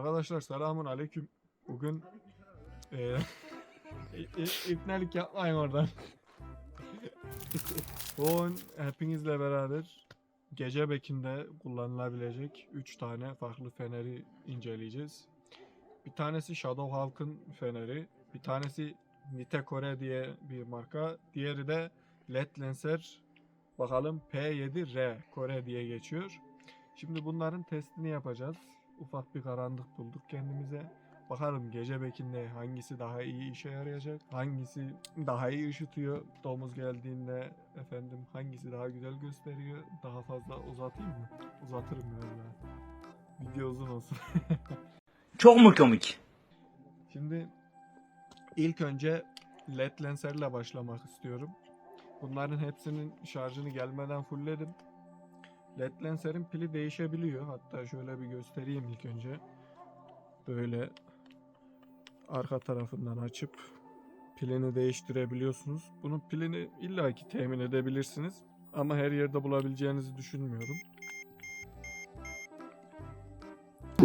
Arkadaşlar selamun aleyküm. Bugün i- ipnelik yapmayın oradan. Bugün hepinizle beraber gece bekinde kullanılabilecek 3 tane farklı feneri inceleyeceğiz. Bir tanesi Shadow Hawk'ın feneri, bir tanesi Nitekore diye bir marka, diğeri de LED Lancer bakalım P7R Kore diye geçiyor. Şimdi bunların testini yapacağız. Ufak bir karanlık bulduk kendimize. Bakalım gece bekinde hangisi daha iyi işe yarayacak, hangisi daha iyi ışıtıyor, domuz geldiğinde efendim hangisi daha güzel gösteriyor. Daha fazla uzatayım mı? Uzatırım daha. Video uzun olsun. Çok mu komik? Şimdi ilk önce LED lenserle başlamak istiyorum. Bunların hepsinin şarjını gelmeden fullledim. LED lenserin pili değişebiliyor. Hatta şöyle bir göstereyim ilk önce. Böyle arka tarafından açıp pilini değiştirebiliyorsunuz. Bunun pilini illaki temin edebilirsiniz. Ama her yerde bulabileceğinizi düşünmüyorum.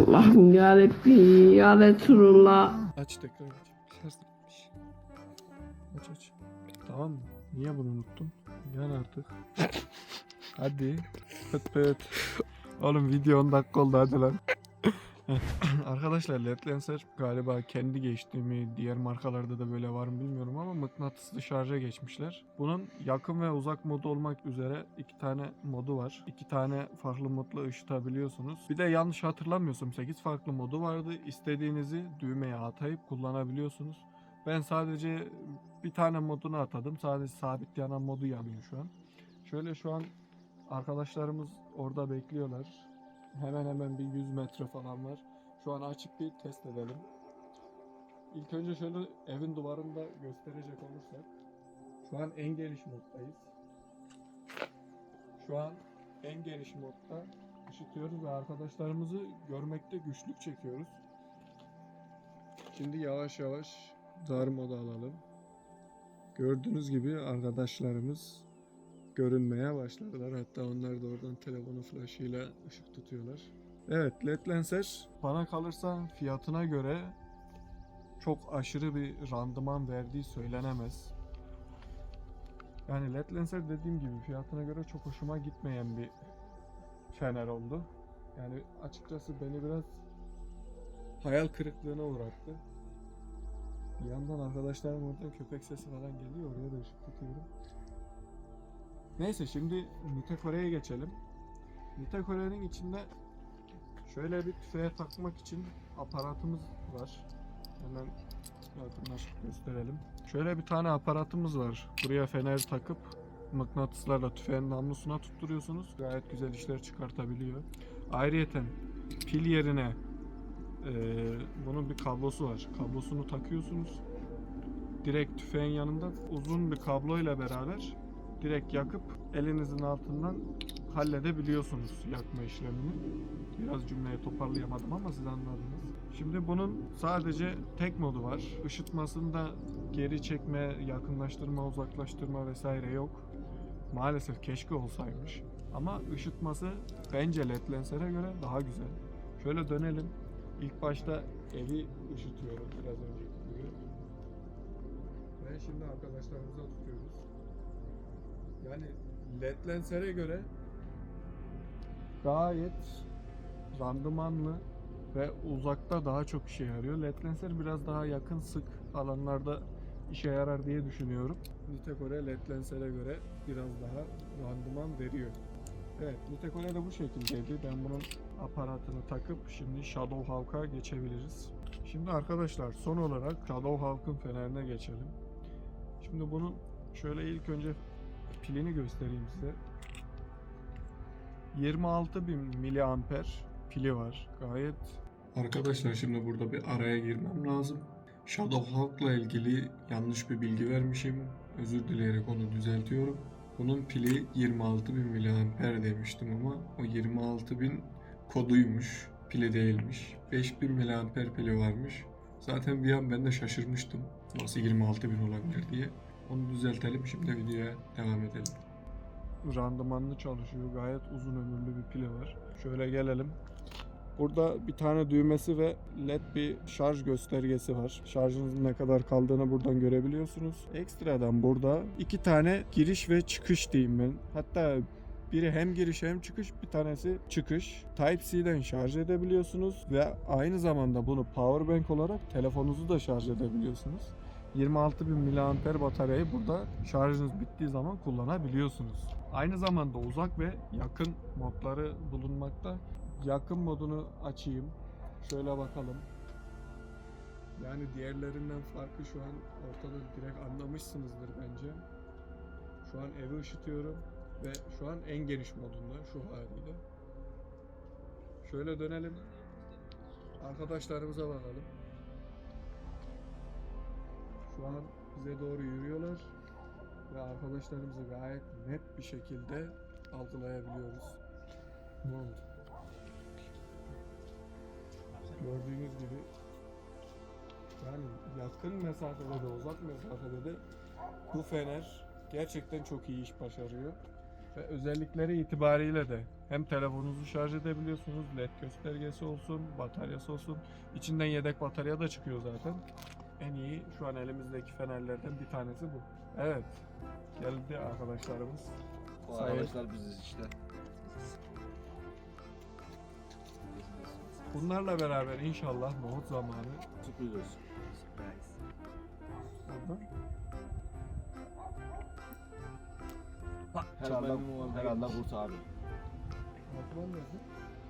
Allah'ım yarabbi ya Resulullah. Aç tekrar aç. Şarj bitmiş. Aç aç. Tamam mı? Niye bunu unuttun? Yan artık. hadi. Pıt pıt. Oğlum video 10 dakika oldu hadi lan. Arkadaşlar LED Lancer galiba kendi geçti mi diğer markalarda da böyle var mı bilmiyorum ama mıknatıslı şarja geçmişler. Bunun yakın ve uzak modu olmak üzere iki tane modu var. İki tane farklı modla ışıtabiliyorsunuz. Bir de yanlış hatırlamıyorsam 8 farklı modu vardı. İstediğinizi düğmeye atayıp kullanabiliyorsunuz. Ben sadece bir tane modunu atadım. Sadece sabit yanan modu yanıyor şu an. Şöyle şu an arkadaşlarımız orada bekliyorlar. Hemen hemen bir 100 metre falan var. Şu an açıp bir test edelim. İlk önce şöyle evin duvarında gösterecek olursak. Şu an en geniş moddayız. Şu an en geniş modda ışıtıyoruz ve arkadaşlarımızı görmekte güçlük çekiyoruz. Şimdi yavaş yavaş dar moda alalım. Gördüğünüz gibi arkadaşlarımız görünmeye başladılar. Hatta onlar da oradan telefonu flaşıyla ışık tutuyorlar. Evet LED Lancer bana kalırsa fiyatına göre çok aşırı bir randıman verdiği söylenemez. Yani LED Lancer dediğim gibi fiyatına göre çok hoşuma gitmeyen bir fener oldu. Yani açıkçası beni biraz hayal kırıklığına uğrattı. Bir yandan arkadaşlarım oradan köpek sesi falan geliyor. Oraya da ışık tutuyorum. Neyse şimdi Nitekore'ye geçelim. Nitekore'nin içinde şöyle bir tüfeğe takmak için aparatımız var. Hemen yakınlaşıp gösterelim. Şöyle bir tane aparatımız var. Buraya fener takıp mıknatıslarla tüfeğin namlusuna tutturuyorsunuz. Gayet güzel işler çıkartabiliyor. Ayrıyeten pil yerine eee, bunun bir kablosu var. Kablosunu takıyorsunuz. Direkt tüfeğin yanında uzun bir kabloyla beraber direkt yakıp elinizin altından halledebiliyorsunuz yakma işlemini. Biraz cümleyi toparlayamadım ama siz anladınız. Şimdi bunun sadece tek modu var. Işıtmasında geri çekme, yakınlaştırma, uzaklaştırma vesaire yok. Maalesef keşke olsaymış. Ama ışıtması bence LED Lancer'e göre daha güzel. Şöyle dönelim. İlk başta evi ışıtıyoruz biraz önceki gibi. Ve şimdi arkadaşlarımıza tutuyoruz. Yani LED Lancer'e göre gayet randımanlı ve uzakta daha çok işe yarıyor. LED Lancer biraz daha yakın sık alanlarda işe yarar diye düşünüyorum. Nitekore LED Lancer'e göre biraz daha randıman veriyor. Evet, Nitekore de bu şekildeydi. Ben bunun aparatını takıp şimdi Shadow Hawk'a geçebiliriz. Şimdi arkadaşlar son olarak Shadow Hawk'ın fenerine geçelim. Şimdi bunun şöyle ilk önce pilini göstereyim size. 26.000 miliamper pili var. Gayet Arkadaşlar şimdi burada bir araya girmem lazım. Shadow Hawk'la ilgili yanlış bir bilgi vermişim. Özür dileyerek onu düzeltiyorum. Bunun pili 26.000 miliamper demiştim ama o 26.000 koduymuş. Pili değilmiş. 5000 miliamper pili varmış. Zaten bir an ben de şaşırmıştım. Nasıl 26.000 olabilir diye. Onu düzeltelim şimdi videoya devam edelim. Randımanlı çalışıyor. Gayet uzun ömürlü bir pili var. Şöyle gelelim. Burada bir tane düğmesi ve led bir şarj göstergesi var. Şarjınızın ne kadar kaldığını buradan görebiliyorsunuz. Ekstradan burada iki tane giriş ve çıkış diyeyim ben. Hatta biri hem giriş hem çıkış, bir tanesi çıkış. Type-C'den şarj edebiliyorsunuz ve aynı zamanda bunu powerbank olarak telefonunuzu da şarj edebiliyorsunuz. 26.000 mAh bataryayı burada şarjınız bittiği zaman kullanabiliyorsunuz. Aynı zamanda uzak ve yakın modları bulunmakta. Yakın modunu açayım. Şöyle bakalım. Yani diğerlerinden farkı şu an ortada direkt anlamışsınızdır bence. Şu an evi ışıtıyorum ve şu an en geniş modunda şu haliyle. Şöyle dönelim. Arkadaşlarımıza bakalım. Şu an bize doğru yürüyorlar ve arkadaşlarımızı gayet net bir şekilde algılayabiliyoruz. Ne oldu? Gördüğünüz gibi yani yakın mesafede de uzak mesafede de bu fener gerçekten çok iyi iş başarıyor. Ve özellikleri itibariyle de hem telefonunuzu şarj edebiliyorsunuz, led göstergesi olsun, bataryası olsun. İçinden yedek batarya da çıkıyor zaten. En iyi şu an elimizdeki fenerlerden bir tanesi bu. Evet. Geldi arkadaşlarımız. O Sayın- arkadaşlar biziz işte. Bunlarla beraber inşallah nohut zamanı Sürpriz olsun. burada. Herhalde, herhalde kurt abi. Osman nerede?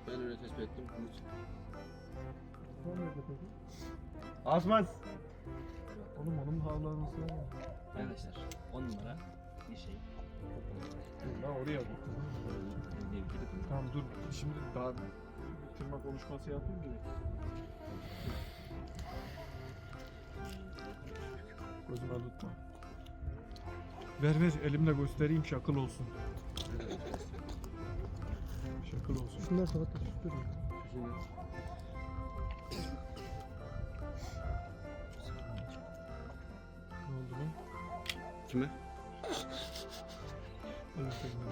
Ben öyle tespit ettim kurt. Osman nerede peki? Asman! Oğlum onun havlaması var. Arkadaşlar 10 numara bir şey. Dur lan oraya bak. Tamam dur şimdi daha bitirme konuşması yapayım ki. Gözüme tutma. Ver ver elimle göstereyim şakıl olsun. Şakıl olsun. Şunlar saat tuttur. Ne Kime?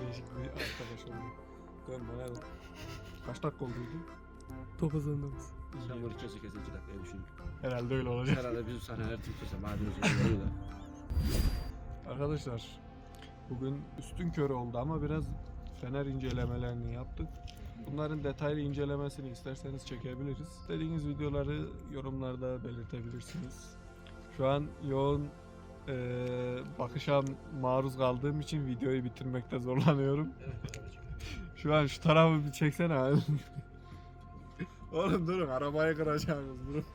Değişik bir arkadaş oldu. Dön bana. Kaç dakika? 9 mısın? Sen bunu kese kese iki dakikaya düşün. Herhalde öyle olacak. Herhalde bizim sahneler Türkçe madem oluyor da. Arkadaşlar bugün üstün körü oldu ama biraz fener incelemelerini yaptık. Bunların detaylı incelemesini isterseniz çekebiliriz. İstediğiniz videoları yorumlarda belirtebilirsiniz. Şu an yoğun eee bakışa maruz kaldığım için videoyu bitirmekte zorlanıyorum. Şu an şu tarafı bir çeksene abi. Oğlum durun arabayı kıracaksınız durun.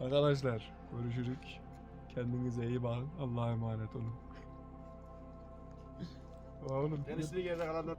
Arkadaşlar görüşürük. Kendinize iyi bakın. Allah'a emanet olun. Oğlum Gerisini geride kalanlar